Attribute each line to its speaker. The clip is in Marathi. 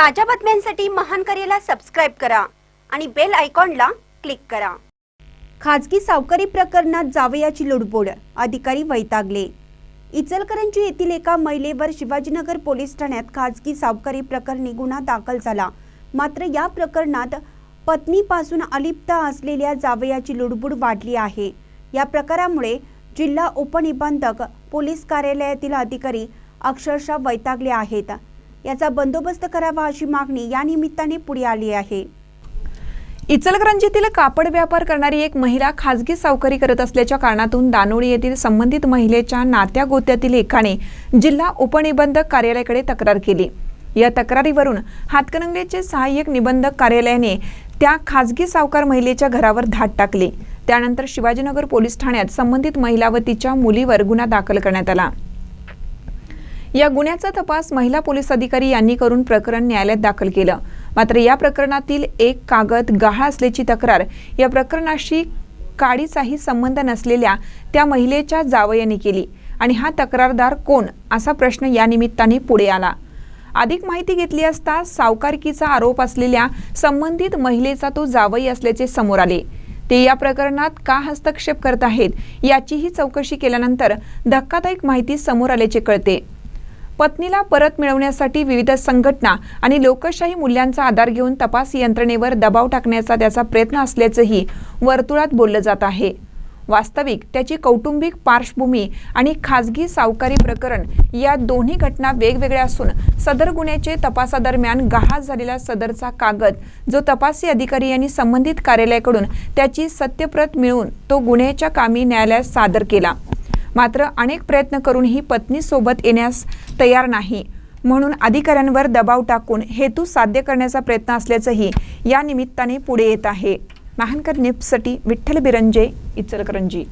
Speaker 1: ताज्या बातम्यांसाठी महान करेला सबस्क्राईब करा आणि बेल आयकॉनला क्लिक करा. खाजगी सावकारी प्रकरणात जावयाची लुडबोड अधिकारी वैतागले. इचलकरंजी येथील एका महिलेवर शिवाजीनगर पोलीस ठाण्यात खाजगी सावकारी प्रकरणी गुन्हा दाखल झाला. मात्र या प्रकरणात पत्नीपासून अलिप्त असलेल्या जावयाची लुडबुड वाढली आहे. या प्रकारामुळे जिल्हा उपनिबंधक पोलीस कार्यालयातील अधिकारी अक्षरशः वैतागले आहेत. याचा बंदोबस्त करावा अशी मागणी या निमित्ताने पुढे आली आहे.
Speaker 2: इचलकरंजीतील कापड व्यापार करणारी एक महिला खाजगी सावकारी करत असल्याच्या कारणातून दानोळी येथील संबंधित महिलेच्या नात्या गोत्यातील एकाने जिल्हा उपनिबंधक कार्यालयाकडे तक्रार केली. या तक्रारीवरून हातकणंगलेचे सहाय्यक निबंधक कार्यालयाने त्या खाजगी सावकार महिलेच्या घरावर धाड टाकली. त्यानंतर शिवाजीनगर पोलीस ठाण्यात संबंधित महिला व तिच्या मुलीवर गुन्हा दाखल करण्यात आला. या गुन्ह्याचा तपास महिला पोलीस अधिकारी यांनी करून प्रकरण न्यायालयात दाखल केलं. मात्र या प्रकरणातील एक कागद गहाळ असल्याची तक्रार या प्रकरणाशी काडीचाही संबंध नसलेल्या त्या महिलेच्या जावयाने केली. आणि हा तक्रारदार कोण? असा प्रश्न या निमित्ताने पुढे आला. अधिक माहिती घेतली असता सावकारकीचा आरोप असलेल्या संबंधित महिलेचा तो जावई असल्याचे समोर आले. ते या प्रकरणात का हस्तक्षेप करत आहेत याचीही चौकशी केल्यानंतर धक्कादायक माहिती समोर आल्याचे कळते. पत्नीला परत मिळवण्यासाठी विविध संघटना आणि लोकशाही मूल्यांचा आधार घेऊन तपास यंत्रणेवर दबाव टाकण्याचा त्याचा प्रयत्न असल्याचंही वर्तुळात बोललं जात आहे. वास्तविक त्याची कौटुंबिक पार्श्वभूमी आणि खाजगी सावकारी प्रकरण या दोन्ही घटना वेगवेगळ्या असून सदर गुन्ह्याचे तपासादरम्यान गहाळ झालेला सदरचा कागद जो तपासी अधिकारी यांनी संबंधित कार्यालयाकडून त्याची सत्यप्रत मिळवून तो गुन्ह्याच्या कामी न्यायालयात सादर केला. मात्र अनेक प्रयत्न करूनही पत्नीसोबत येण्यास तयार नाही. म्हणून अधिकाऱ्यांवर दबाव टाकून हेतू साध्य करण्याचा प्रयत्न असल्याचंही या निमित्ताने पुढे येत आहे. महानकर निप्ससाठी विठ्ठल बिरंजे इचलकरंजी.